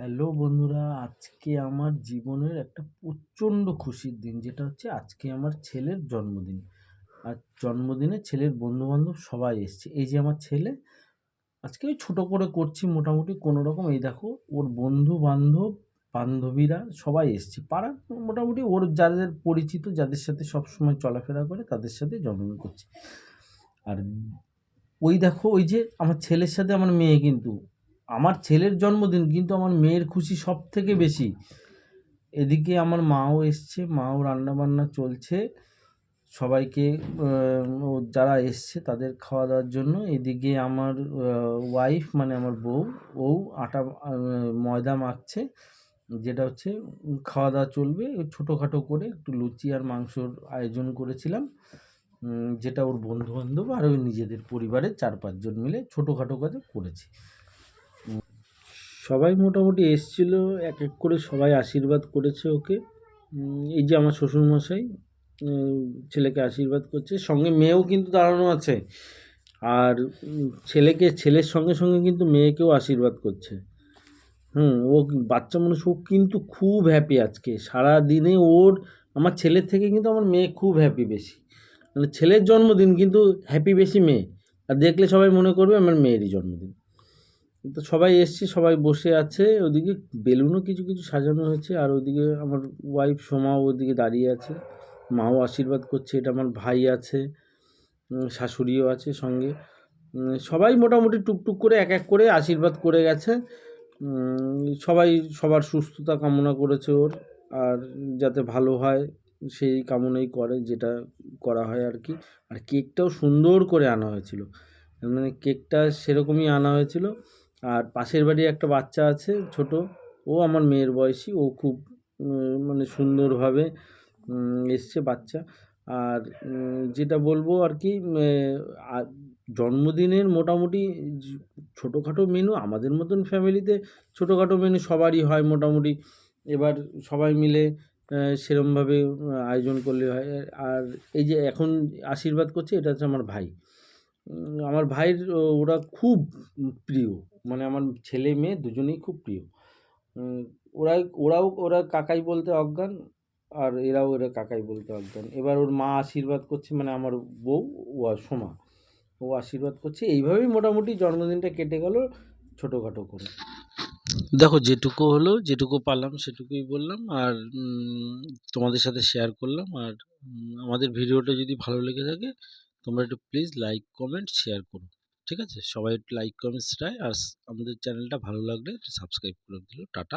Hello বন্ধুরা, আজকে আমার জীবনের একটা প্রচণ্ড খুশির দিন, যেটা হচ্ছে আজকে আমার ছেলের জন্মদিন। আর জন্মদিনে ছেলের বন্ধুবান্ধব সবাই এসছে। এই যে আমার ছেলে, আজকে ওই ছোটো করে করছি মোটামুটি কোনো রকম। এই দেখো, ওর বন্ধু বান্ধব বান্ধবীরা সবাই এসছে। পাড়ার মোটামুটি ওর যাদের পরিচিত, যাদের সাথে সবসময় চলাফেরা করে, তাদের সাথে জন্মদিন করছে। আর ওই দেখো, ওই যে আমার ছেলের সাথে আমার মেয়ে কিন্তু আমার ছেলের জন্মদিন কিন্তু আমার মেয়ের খুশি সব থেকে বেশি। এদিকে আমার মাও এসছে, মাও রান্নাবান্না চলছে। সবাইকে যারা এসছে তাদের খাওয়া দাওয়ার জন্য। এদিকে আমার ওয়াইফ মানে আমার বউ, ও আটা ময়দা মাখছে। যেটা হচ্ছে খাওয়া দাওয়া চলবে। ছোটোখাটো করে একটু লুচি আর মাংসর আয়োজন করেছিলাম। যেটা ওর বন্ধু বান্ধব আর ওই নিজেদের পরিবারের চার পাঁচজন মিলে ছোটোখাটো করে করেছি। সবাই মোটামুটি এসছিল এক এক করে সবাই আশীর্বাদ করেছে ওকে। এই যে আমার শ্বশুরমশাই ছেলেকে আশীর্বাদ করছে, সঙ্গে মেয়েও কিন্তু দাঁড়ানো আছে। আর ছেলেকে, ছেলের সঙ্গে সঙ্গে কিন্তু মেয়েকেও আশীর্বাদ করছে। হুম, ও বাচ্চা মানুষ, ও কিন্তু খুব হ্যাপি আজকে। সারা দিনে ওর, আমার ছেলের থেকে কিন্তু আমার মেয়ে খুব হ্যাপি বেশি। মানে ছেলের জন্মদিন কিন্তু হ্যাপি বেশি মেয়ে। আর দেখলে সবাই মনে করবে আমার মেয়েরই জন্মদিন। তো সবাই এসছে, সবাই বসে আছে। ওদিকে বেলুনও কিছু কিছু সাজানো হয়েছে। আর ওদিকে আমার ওয়াইফ সোমাও ওদিকে দাঁড়িয়ে আছে। মাও আশীর্বাদ করছে, এটা আমার ভাই আছে শাশুড়িও আছে সঙ্গে। সবাই মোটামুটি টুকটুক করে, এক এক করে আশীর্বাদ করে গেছে। সবাই সবার সুস্থতা কামনা করেছে ওর। আর যাতে ভালো হয়, সেই কামনাই করে, যেটা করা হয় আর কি। আর কেকটাও সুন্দর করে আনা হয়েছিল। মানে কেকটা সেরকমই আনা হয়েছিল। আর পাশের বাড়ি একটা বাচ্চা আছে, ছোট। ও আমার মেয়ের বয়সী, ও খুব মানে সুন্দরভাবে এসছে বাচ্চা। আর যেটা বলব আর কি জন্মদিনের মোটামুটি ছোটোখাটো মেনু আমাদের মতন ফ্যামিলিতে ছোটোখাটো মেনু সবারই হয় মোটামুটি। এবার সবাই মিলে সেরমভাবে, আয়োজন করলে হয়। আর এই যে এখন আশীর্বাদ করছে, এটা হচ্ছে আমার ভাই। আমার ভাইয়ের ওরা খুব প্রিয়। মানে আমার ছেলে মেয়ে দুজনেই খুব প্রিয়। উম, ওরা ওরাও ওরা কাকাই বলতে অজ্ঞান আর এরাও এরা কাকাই বলতে অজ্ঞান। এবার ওর মা আশীর্বাদ করছে মানে আমার বউ ও সোমা। ও আশীর্বাদ করছে এইভাবেই মোটামুটি জন্মদিনটা কেটে গেল ছোটোখাটো করে। দেখো যেটুকু হলো যেটুকু পারলাম সেটুকুই বললাম আর তোমাদের সাথে শেয়ার করলাম আর আমাদের ভিডিওটা যদি ভালো লেগে থাকে তোমরা একটু প্লিজ লাইক কমেন্ট শেয়ার করো, ঠিক আছে? সবাই একটু লাইক কমেন্ট শেয়ার আর আমাদের চ্যানেলটা ভালো লাগলে একটু সাবস্ক্রাইব করে দিলো, টাটা।